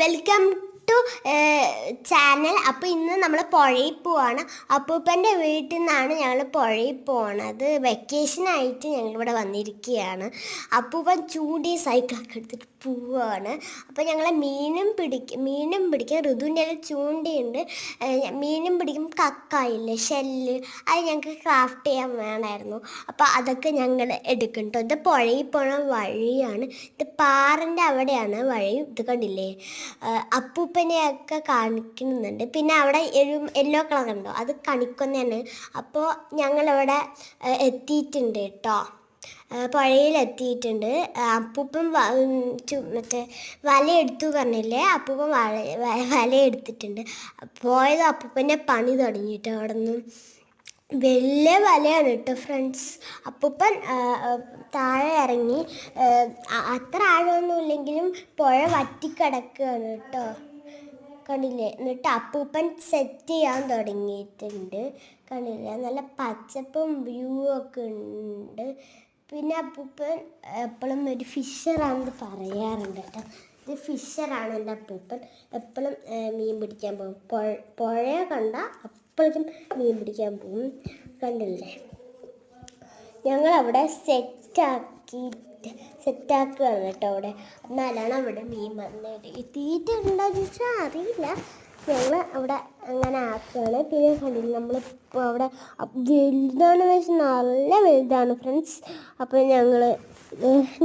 Welcome to channel അപ്പോൾ ഇന്ന് നമ്മൾ പുഴയിൽ പോവാണ്. അപ്പൂപ്പന്റെ വീട്ടിൽ നിന്നാണ് ഞങ്ങൾ പുഴയിൽ പോണത്. വെക്കേഷനായിട്ട് ഞങ്ങളിവിടെ വന്നിരിക്കുകയാണ്. അപ്പൂപ്പൻ ചൂണ്ടി സൈക്കിളൊക്കെ എടുത്തിട്ട് പോവാണ്. അപ്പോൾ ഞങ്ങൾ മീനും പിടിക്കും മീനും പിടിക്കും ഋതുവിന്റെ ചൂണ്ടയുണ്ട്. മീനും പിടിക്കും കക്കായില്ലേ ഷെല്ല് അത് ഞങ്ങൾക്ക് ക്രാഫ്റ്റ് ചെയ്യാൻ വേണമായിരുന്നു അപ്പോൾ അതൊക്കെ ഞങ്ങൾ എടുക്കും കേട്ടോ ഇത് പുഴയിൽ പോണ വഴിയാണ്. ഇത് പാറിന്റെ അവിടെയാണ് വഴി. ഇത് കണ്ടില്ലേ? അപ്പൂപ്പനെയൊക്കെ കാണിക്കുന്നുണ്ട്. പിന്നെ അവിടെ യെല്ലോ കളർ ഉണ്ടോ? അത് കണിക്കൊന്നയാണ്. അപ്പോൾ ഞങ്ങളവിടെ എത്തിയിട്ടുണ്ട് കേട്ടോ ആഹ് അപ്പൂപ്പൻ മറ്റേ വലയെടുത്തു പറഞ്ഞില്ലേ? അപ്പൂപ്പൻ വല വലയെടുത്തിട്ടുണ്ട്. പോയത് അപ്പൂപ്പന്റെ പണി തുടങ്ങിയിട്ട് അവിടെ നിന്ന് വലിയ വലയാണ് കേട്ടോ ഫ്രണ്ട്സ് അപ്പൂപ്പൻ താഴെ ഇറങ്ങി. അത്ര ആഴമൊന്നും ഇല്ലെങ്കിലും പുഴ വറ്റിക്കിടക്കുകയാണ് കേട്ടോ. കണ്ടില്ലേ? എന്നിട്ട് അപ്പൂപ്പൻ സെറ്റ് ചെയ്യാൻ തുടങ്ങിയിട്ടുണ്ട്. കണ്ടില്ലേ? നല്ല പച്ചപ്പും വ്യൂ ഒക്കെ ഉണ്ട്. പിന്നെ അപ്പൂപ്പൻ എപ്പോഴും ഒരു ഫിഷറാണെന്ന് പറയാറുണ്ട് കേട്ടോ. ഇത് ഫിഷറാണ് എന്റെ അപ്പൂപ്പൻ. എപ്പോഴും മീൻ പിടിക്കാൻ പോകും. പുഴ കണ്ട അപ്പോഴും മീൻ പിടിക്കാൻ പോകും. കണ്ടില്ലേ? ഞങ്ങളവിടെ സെറ്റാക്കിയിട്ട് സെറ്റാക്കുകയാണ് കേട്ടോ അവിടെ. എന്നാലാണ് അവിടെ മീൻ വന്നത്. തീറ്റ ഉണ്ടോ ചോദിച്ചാൽ അറിയില്ല. ഞങ്ങൾ അവിടെ അങ്ങനെ ആക്കുകയാണ്. പിന്നെ കണ്ടില്ല നമ്മൾ ഇപ്പോൾ അവിടെ വലുതാണ് വെച്ചാൽ നല്ല വലുതാണ് ഫ്രണ്ട്സ് അപ്പോൾ ഞങ്ങൾ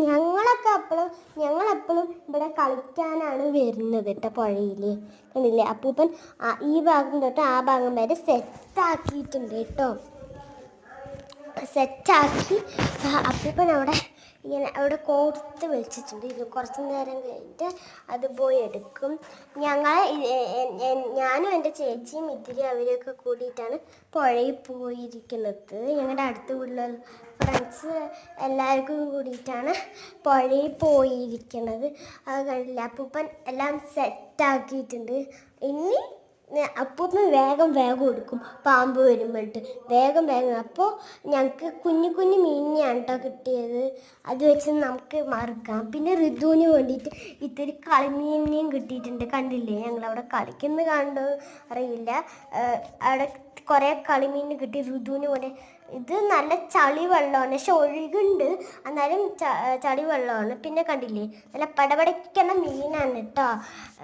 ഞങ്ങളൊക്കെ അപ്പോഴും ഞങ്ങളെപ്പോഴും ഇവിടെ കളിക്കാനാണ് വരുന്നത് കേട്ടോ പുഴയിൽ കണ്ടില്ലേ? അപ്പൂപ്പൻ ഈ ഭാഗം തൊട്ട് ആ ഭാഗം വരെ സെറ്റാക്കിയിട്ടുണ്ട് കേട്ടോ. സെറ്റാക്കി അപ്പൂപ്പൻ അവിടെ ഇങ്ങനെ അവിടെ കോർത്ത് വെച്ചിട്ടുണ്ട് ഇത് കുറച്ച് നേരം കഴിഞ്ഞിട്ട് അത് പോയി എടുക്കും. ഞങ്ങൾ ഞാനും എന്റെ ചേച്ചിയും ഇത്തിരി അവരൊക്കെ കൂടിയിട്ടാണ് പുഴയിൽ പോയിരിക്കുന്നത്. ഞങ്ങളുടെ അടുത്ത വീട്ടിലുള്ള ഫ്രണ്ട്സ് എല്ലാവർക്കും കൂടിയിട്ടാണ് പുഴയിൽ പോയിരിക്കുന്നത്. അത് കണ്ടില്ല? അപ്പൂപ്പൻ എല്ലാം സെറ്റാക്കിയിട്ടുണ്ട് ഇനി അപ്പൂപ്പൻ വേഗം വേഗം എടുക്കും പാമ്പ് വരുമ്പോഴത്തെ വേഗം വേഗം. അപ്പോൾ ഞങ്ങൾക്ക് കുഞ്ഞു കുഞ്ഞു മീനിനെയാണ് കേട്ടോ കിട്ടിയത്. അത് വെച്ച് നമുക്ക് മറക്കാം. പിന്നെ ഋതുവിന് വേണ്ടിയിട്ട് ഇത്തിരി കളിമീനിനെയും കിട്ടിയിട്ടുണ്ട്. കണ്ടില്ലേ? ഞങ്ങൾ അവിടെ കളിക്കുന്നത് കണ്ടോ? അറിയില്ല. അവിടെ കുറേ കളിമീൻ കിട്ടി. ഋതുവിന് പോലെ. ഇത് നല്ല ചളി വെള്ളമാണ്. പക്ഷെ ഒഴുകുണ്ട്. എന്നാലും ചളി വെള്ളമാണ്. പിന്നെ കണ്ടില്ലേ? നല്ല പടപടയ്ക്കണ മീനാണ് കേട്ടോ